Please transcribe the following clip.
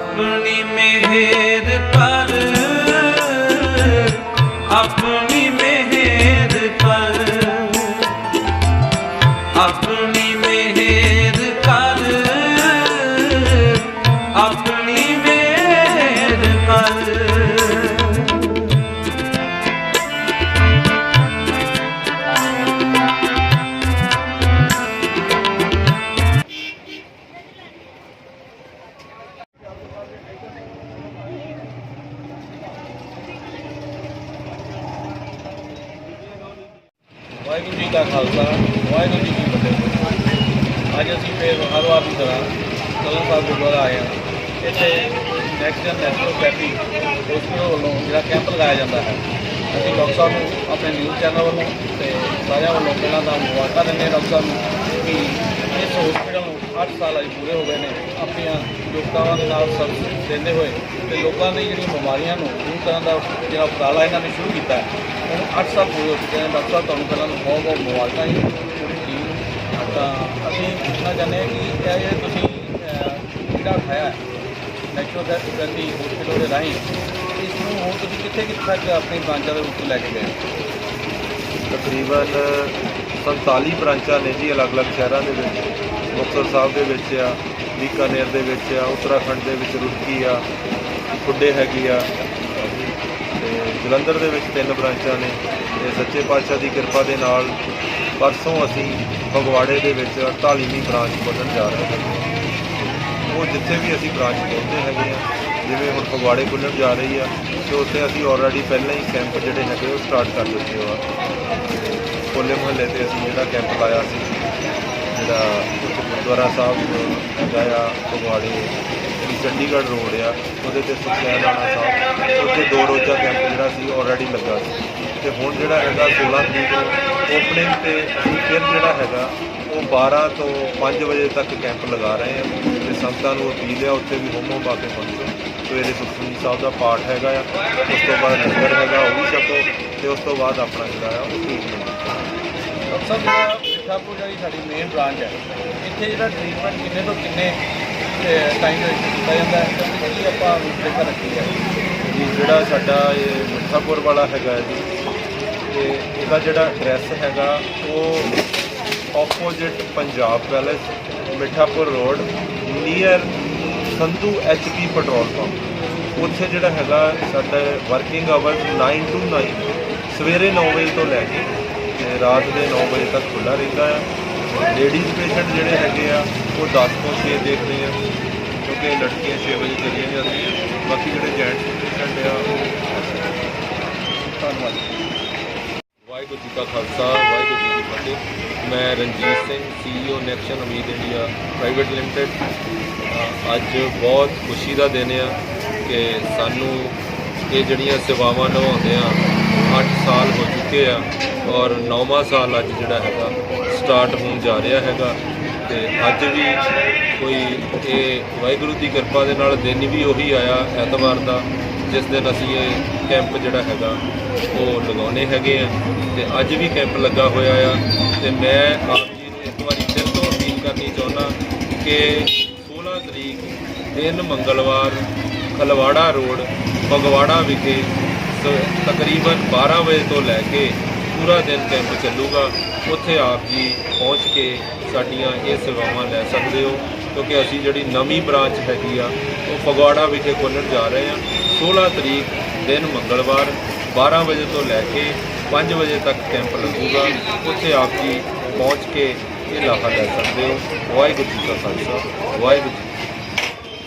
ਆਪਣੀ ਮਿਹਰ ਪਰ ਆਪਣੀ ਮਿਹਰ ਪਰ ਆਪਣੀ ਮਿਹਰ ਕਰ ਆਪਣੀ ਵਾਹਿਗੁਰੂ ਜੀ ਕਾ ਖਾਲਸਾ, ਵਾਹਿਗੁਰੂ ਜੀ ਕੀ ਫਤਿਹ। ਅੱਜ ਅਸੀਂ ਫੇਰ ਹਰ ਵਾਰ ਦੀ ਤਰ੍ਹਾਂ ਕਲਮ ਸਾਹਿਬ ਗੁਰਦੁਆਰਾ ਆਏ ਹਾਂ। ਇੱਥੇ ਨੈਕਸਟ ਜਨ ਨੈਚੁਰੋਪੈਥੀ ਹਸਪੀਟਲ ਵੱਲੋਂ ਜਿਹੜਾ ਕੈਂਪ ਲਗਾਇਆ ਜਾਂਦਾ ਹੈ। ਅਸੀਂ ਡਾਕਟਰ ਸਾਹਿਬ ਨੂੰ, ਆਪਣੇ ਨਿਊਜ਼ ਚੈਨਲ ਵੱਲੋਂ ਤੇ ਸਾਰਿਆਂ ਵੱਲੋਂ ਪਹਿਲਾਂ ਤਾਂ ਮੁਬਾਰਕਾਂ ਦਿੰਦੇ ਹਾਂ ਡਾਕਟਰ ਸਾਹਿਬ ਨੂੰ ਕਿ ਇਸ ਹਸਪੀਟਲ ਨੂੰ 8 ਸਾਲ ਅੱਜ ਪੂਰੇ ਹੋ ਗਏ ਨੇ, ਆਪਣੀਆਂ ਯੋਗਤਾਵਾਂ ਦੇ ਨਾਲ ਸਰਵਿਸ ਦਿੰਦੇ ਹੋਏ ਤੇ ਲੋਕਾਂ ਦੀ ਜਿਹੜੀਆਂ ਬਿਮਾਰੀਆਂ ਨੂੰ ਦੂਰ ਕਰਨ ਦਾ ਜਿਹੜਾ ਉਪਰਾਲਾ ਇਹਨਾਂ ਨੇ ਸ਼ੁਰੂ ਕੀਤਾ ਹੈ। ਹੁਣ 8 ਸਾਲ ਪੂਰੇ ਹੋ ਚੁੱਕੇ ਨੇ ਡਾਕਟਰ ਸਾਹਿਬ ਤੁਹਾਨੂੰ ਪਹਿਲਾਂ ਬਹੁਤ ਬਹੁਤ ਮੁਬਾਰਕਾਂ ਜੀ ਪੂਰੀ ਟੀਮ ਨੂੰ। ਤਾਂ ਅਸੀਂ ਪੁੱਛਣਾ ਚਾਹੁੰਦੇ ਹਾਂ ਕਿ ਇਹ ਜਿਹੜੇ ਤੁਸੀਂ ਅਹ, ਜਿਹੜਾ ਉਠਾਇਆ ਹੈ ਨੈਚੁਰੋਪੈਥੀ ਹਸਪੀਟਲ ਦੇ ਰਾਹੀਂ ਇਸ ਨੂੰ ਹੁਣ ਤੁਸੀਂ ਕਿੱਥੇ ਕਿੱਥੇ ਤੱਕ ਆਪਣੀ ਬ੍ਰਾਂਚਾਂ ਦੇ ਵਿੱਚ ਲੈ ਕੇ ਗਏ ਹੋ? ਤਕਰੀਬਨ 47 ਬ੍ਰਾਂਚਾਂ ਨੇ ਜੀ ਅਲੱਗ-ਅਲੱਗ ਸ਼ਹਿਰਾਂ ਦੇ ਵਿੱਚ ਮੁਕਤਸਰ ਸਾਹਿਬ ਦੇ ਵਿੱਚ ਆ ਬੀਕਾਨੇਰ ਦੇ ਵਿੱਚ ਆ ਉੱਤਰਾਖੰਡ ਦੇ ਵਿੱਚ ਰੁੜਕੀ ਆ ਖੁੱਡੇ ਹੈਗੀ ਆ ਜਲੰਧਰ ਦੇ ਵਿੱਚ ਤਿੰਨ ਬ੍ਰਾਂਚਾਂ ਨੇ ਤੇ ਸੱਚੇ ਪਾਤਸ਼ਾਹ ਦੀ ਕਿਰਪਾ ਦੇ ਨਾਲ ਪਰਸੋਂ ਅਸੀਂ ਫਗਵਾੜੇ ਦੇ ਵਿੱਚ 48ਵੀਂ ਬ੍ਰਾਂਚ ਖੋਲ੍ਹਣ ਜਾ ਰਹੇ ਹਾਂ। ਉਹ ਜਿੱਥੇ ਵੀ ਅਸੀਂ ਬ੍ਰਾਂਚ ਖੋਲ੍ਹਦੇ ਹੈਗੇ ਆ ਜਿਵੇਂ ਹੁਣ ਫਗਵਾੜੇ ਖੁੱਲਣ ਜਾ ਰਹੀ ਆ, ਤੇ ਉੱਥੇ ਅਸੀਂ ਆਲਰੇਡੀ ਪਹਿਲਾਂ ਹੀ ਕੈਂਪ ਜਿਹੜੇ ਹੈਗੇ ਉਹ ਸਟਾਰਟ ਕਰ ਦਿੱਤੇ ਹੋਆ ਹੋਲੇ ਮਹੱਲੇ ਤੇ ਅਸੀਂ ਜਿਹੜਾ ਕੈਂਪ ਲਾਇਆ ਸੀ, ਜਿਹੜਾ ਗੁਰਦੁਆਰਾ ਸਾਹਿਬ ਹੈਗਾ ਫਗਵਾੜੇ ਚੰਡੀਗੜ੍ਹ ਰੋਡ ਆ, ਉਹਦੇ ਤੇ ਸੁਖਿਆਲ ਰਾਣਾ ਸਾਹਿਬ ਉੱਥੇ ਦੋ ਰੋਜ਼ਾ ਕੈਂਪ ਜਿਹੜਾ ਸੀ ਆਲਰੇਡੀ ਲੱਗਾ ਸੀ। ਤੇ ਹੁਣ ਜਿਹੜਾ ਹੈਗਾ 16 ਤਰੀਕ ਨੂੰ ਓਪਨਿੰਗ ਤੇ ਅਸੀਂ ਫਿਰ ਜਿਹੜਾ ਹੈਗਾ, ਉਹ 12 ਤੋਂ 5 ਵਜੇ ਤੱਕ ਕੈਂਪ ਲਗਾ ਰਹੇ ਹਾਂ ਤੇ ਸੰਗਤਾਂ ਨੂੰ ਅਪੀਲ ਹੈ ਉੱਥੇ ਵੀ ਹੋਮੋ ਪਾ ਕੇ ਪਹੁੰਚੋ। ਸਵੇਰੇ ਸੁਖਮਨੀ ਸਾਹਿਬ ਦਾ ਪਾਠ ਹੈਗਾ ਆ, ਉਸ ਤੋਂ ਬਾਅਦ ਲੰਗਰ ਹੈਗਾ, ਉਹ ਵੀ ਛਕੋ, ਤੇ ਉਸ ਤੋਂ ਬਾਅਦ ਆਪਣਾ ਜਿਹੜਾ ਆ, ਉਹ ਟ੍ਰੀਟਮੈਂਟ ਡਾਕਟਰ ਸਾਹਿਬ, ਜਿਹੜਾ ਮਿਠਾਪੁਰ ਜਿਹੜੀ ਸਾਡੀ ਮੇਨ ਬ੍ਰਾਂਚ ਹੈ, ਇੱਥੇ ਜਿਹੜਾ ਟ੍ਰੀਟਮੈਂਟ ਕਿੰਨੇ ਤੋਂ ਕਿੰਨੇ ਟਾਈਮ ਦੇ ਕੀਤਾ ਜਾਂਦਾ ਹੈ। ਤੇ ਆਪਾਂ ਰੂਪਰੇਖਾ ਰੱਖੀ ਹੈ। ਜੀ, ਜਿਹੜਾ ਸਾਡਾ ਇਹ ਮਿੱਠਾਪੁਰ ਵਾਲਾ ਹੈਗਾ ਜੀ, ਤੇ ਇਹਦਾ ਜਿਹੜਾ ਐਡਰੈਸ ਹੈਗਾ, ਉਹ opposite Punjab palace Mithapur road near Sandhu HP petrol pump ਉੱਥੇ ਜਿਹੜਾ ਹੈਗਾ, ਸਾਡਾ ਵਰਕਿੰਗ ਆਵਰਸ 9 ਟੂ 9 ਸਵੇਰੇ 9 ਵਜੇ ਤੋਂ ਲੈ ਕੇ ਰਾਤ ਦੇ 9 ਵਜੇ ਤੱਕ ਖੁੱਲ੍ਹਾ ਰਹਿੰਦਾ ਆ ਲੇਡੀਜ਼ ਪੇਸ਼ੈਂਟ ਜਿਹੜੇ ਹੈਗੇ ਆ ਉਹ 10 ਤੋਂ 6 ਦੇਖਦੇ ਆ, ਕਿਉਂਕਿ ਲੜਕੀਆਂ 6 ਵਜੇ ਚਲੀਆਂ ਜਾਂਦੀਆਂ ਬਾਕੀ ਜਿਹੜੇ ਜੈਂਟਸ ਪੇਸ਼ੈਂਟ ਆ, ਉਹ ਧੰਨਵਾਦ। ਵਾਹਿਗੁਰੂ ਜੀ ਕਾ ਖਾਲਸਾ, ਵਾਹਿਗੁਰੂ ਜੀ ਕੀ ਫਤਿਹ। ਮੈਂ ਰਣਜੀਤ ਸਿੰਘ ਸੀਈਓ ਨੈਕਸ਼ਨ ਉਮੀਦ ਇੰਡੀਆ ਪ੍ਰਾਈਵੇਟ ਲਿਮਟਿਡ ਅੱਜ ਬਹੁਤ ਖੁਸ਼ੀ ਦਾ ਦਿਨ ਆ ਕਿ ਸਾਨੂੰ ਇਹ ਜਿਹੜੀਆਂ ਸੇਵਾਵਾਂ ਨਿਭਾਉਂਦੇ ਆ 8 ਸਾਲ ਹੋ ਚੁੱਕੇ ਆ ਔਰ 9ਵਾਂ ਸਾਲ ਅੱਜ ਜਿਹੜਾ ਹੈਗਾ ਸਟਾਰਟ ਹੋਣ ਜਾ ਰਿਹਾ ਹੈਗਾ। ਤੇ ਅੱਜ ਵੀ ਕੋਈ ਇਹ ਵਾਹਿਗੁਰੂ ਦੀ ਕਿਰਪਾ ਦੇ ਨਾਲ ਦਿਨ ਵੀ ਉਹੀ ਆਇਆ ਐਤਵਾਰ ਦਾ, ਜਿਸ ਦਿਨ ਅਸੀਂ ਇਹ ਕੈਂਪ ਜਿਹੜਾ ਹੈਗਾ, ਉਹ ਲਗਾਉਣੇ ਹੈਗੇ ਆ ਤੇ ਅੱਜ ਵੀ ਕੈਂਪ ਲੱਗਾ ਹੋਇਆ ਆ ਤੇ ਮੈਂ ਆਪ ਜੀ ਨੂੰ ਇੱਕ ਵਾਰੀ ਫਿਰ ਤੋਂ ਅਪੀਲ ਕਰਨੀ ਚਾਹੁੰਦਾ ਕਿ 16 ਤਰੀਕ ਦਿਨ ਮੰਗਲਵਾਰ ਖਲਵਾੜਾ ਰੋਡ, ਫਗਵਾੜਾ ਵਿਖੇ ਤਕਰੀਬਨ 12 ਵਜੇ ਤੋਂ ਲੈ ਕੇ ਪੂਰਾ ਦਿਨ ਕੈਂਪ ਚੱਲੂਗਾ। ਉੱਥੇ ਆਪ ਜੀ ਪਹੁੰਚ ਕੇ ਸਾਡੀਆਂ ਇਹ ਸੇਵਾਵਾਂ ਲੈ ਸਕਦੇ ਹੋ, ਕਿਉਂਕਿ ਅਸੀਂ ਜਿਹੜੀ ਨਵੀਂ ਬ੍ਰਾਂਚ ਹੈਗੀ ਆ, ਉਹ ਫਗਵਾੜਾ ਵਿਖੇ ਖੋਲ੍ਹਣ ਜਾ ਰਹੇ ਹਾਂ। 16 ਤਰੀਕ ਦਿਨ ਮੰਗਲਵਾਰ 12 ਵਜੇ ਤੋਂ ਲੈ ਕੇ 5 ਵਜੇ ਤੱਕ ਕੈਂਪ ਲੱਗੂਗਾ। ਉੱਥੇ ਆਪ ਜੀ ਪਹੁੰਚ ਕੇ ਇਹ ਲਾਹਾ ਲੈ ਸਕਦੇ ਹੋ। ਵਾਹਿਗੁਰੂ ਜੀ ਕਾ ਖਾਲਸਾ, ਵਾਹਿਗੁਰੂ ਜੀ